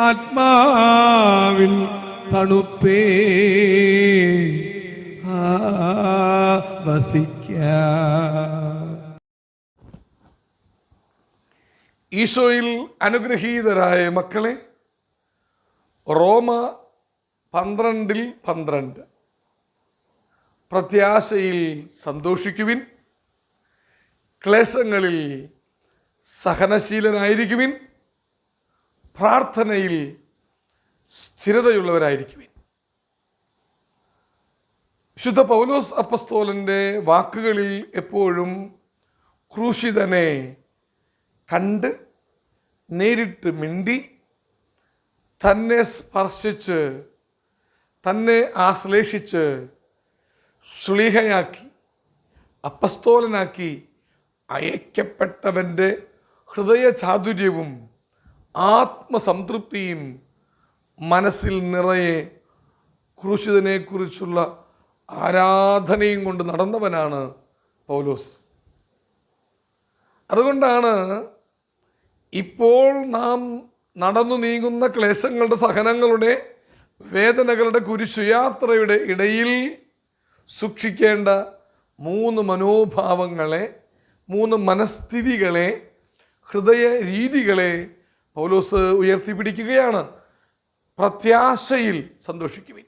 ആത്മാവിൻ തണുപ്പേ. വസിക്ക. ഈശോയിൽ അനുഗ്രഹീതരായ മക്കളെ റോമ പന്ത്രണ്ടിൽ പന്ത്രണ്ട്. പ്രത്യാശയിൽ സന്തോഷിക്കുവിൻ. ക്ലേശങ്ങളിൽ സഹനശീലനായിരിക്കുവിൻ. പ്രാർത്ഥനയിൽ സ്ഥിരതയുള്ളവരായിരിക്കുവിൻ. വിശുദ്ധ പൗലോസ് അപ്പസ്തോലന്റെ വാക്കുകളിൽ എപ്പോഴും ക്രൂശിതനെ കണ്ട് നേരിട്ട് മിണ്ടി തന്നെ സ്പർശിച്ച് തന്നെ ആശ്ലേഷിച്ച് ശ്ലീഹയാക്കി അപ്പസ്തോലനാക്കി അയക്കപ്പെട്ടവന്റെ ഹൃദയ ചാതുര്യവും ആത്മസംതൃപ്തിയും മനസ്സിൽ നിറയെ ക്രൂശിതനെക്കുറിച്ചുള്ള ആരാധനയും കൊണ്ട് നടന്നവനാണ് പൗലോസ്. അതുകൊണ്ടാണ് ഇപ്പോൾ നാം നടന്നു നീങ്ങുന്ന ക്ലേശങ്ങളുടെ സഹനങ്ങളുടെ വേദനകളുടെ കുരിശുയാത്രയുടെ ഇടയിൽ സൂക്ഷിക്കേണ്ട മൂന്ന് മനോഭാവങ്ങളെ മൂന്ന് മനസ്ഥിതികളെ ഹൃദയ രീതികളെ പൗലോസ് ഉയർത്തിപ്പിടിക്കുകയാണ്. പ്രത്യാശയിൽ സന്തോഷിക്കുവിൻ.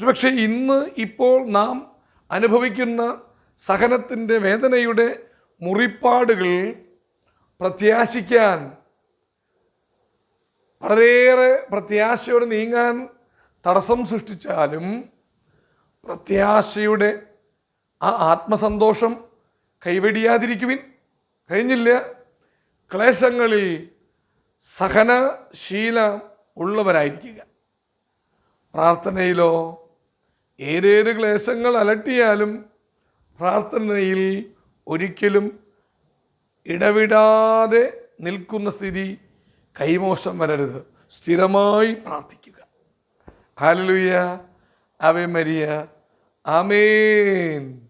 ഒരുപക്ഷെ ഇന്ന് ഇപ്പോൾ നാം അനുഭവിക്കുന്ന സഹനത്തിന്റെ വേദനയുടെ മുറിപ്പാടുകൾ പ്രത്യാശിക്കാൻ വളരെയേറെ പ്രത്യാശയോടെ നീങ്ങാൻ തടസ്സം സൃഷ്ടിച്ചാലും പ്രത്യാശയുടെ ആ ആത്മസന്തോഷം കൈവെടിയാതിരിക്കുവിൻ. കഴിഞ്ഞില്ല. ക്ലേശങ്ങളിൽ സഹനശീല ഉള്ളവരായിരിക്കുക. പ്രാർത്ഥനയിലോ ഏതേത് ക്ലേശങ്ങൾ അലട്ടിയാലും പ്രാർത്ഥനയിൽ ഒരിക്കലും ഇടവിടാതെ നിൽക്കുന്ന സ്ഥിതി കൈമോശം വരരുത്. സ്ഥിരമായി പ്രാർത്ഥിക്കുക. ഹാലലുയ്യ അവേ മരിയ ആമേൻ.